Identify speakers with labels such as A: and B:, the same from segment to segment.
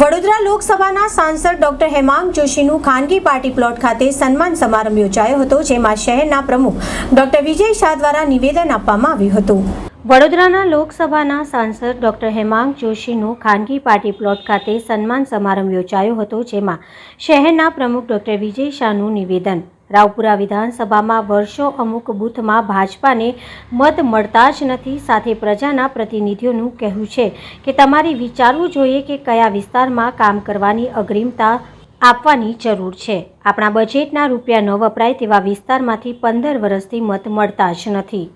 A: વડોદરા લોકસભાના સાંસદ ડોક્ટર હેમાંગ જોશીનું ખાનગી પાર્ટી પ્લોટ ખાતે સન્માન સમારંભ યોજાયો હતો, જેમાં શહેરના પ્રમુખ ડોક્ટર વિજય શાહ દ્વારા નિવેદન આપવામાં આવ્યું હતું. વડોદરાના લોકસભાના સાંસદ ડોક્ટર હેમાંગ જોશીનું ખાનગી પાર્ટી પ્લોટ ખાતે સન્માન સમારંભ યોજાયો હતો, જેમાં શહેરના પ્રમુખ ડોક્ટર વિજય શાહનું નિવેદન રાવપુરા વિધાનસભામાં વર્ષો અમુક બૂથમાં ભાજપાને મત મળતા જ નથી. સાથે પ્રજાના પ્રતિનિધિઓનું કહેવું છે કે તમારે વિચારવું જોઈએ કે કયા વિસ્તારમાં કામ કરવાની અગ્રિમતા આપવાની જરૂર છે. આપણા બજેટના રૂપિયા ન વપરાય તેવા વિસ્તારમાંથી પંદર વર્ષથી મત મળતા જ નથી.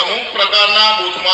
B: અમુક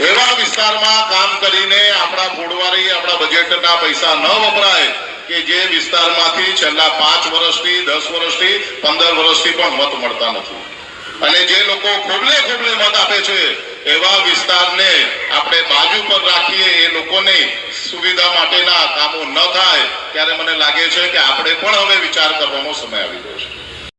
B: એવા વિસ્તારમાં કામ કરીને આપણા ફોડવારી આપણા બજેટના પૈસા ન વપરાય કે જે વિસ્તારમાંથી છેલ્લા પાંચ વર્ષથી, દસ વર્ષથી, પંદર વર્ષથી પણ મત મળતા નથી. અને જે લોકો ખોબલે ખોબલે મત આપે છે, એવા વિસ્તારને આપણે બાજુ પર રાખીએ, એ લોકોને સુવિધા માટેના કામો ન થાય, ત્યારે મને લાગે છે કે આપણે પણ હવે વિચાર કરવાનો સમય આવી ગયો છે.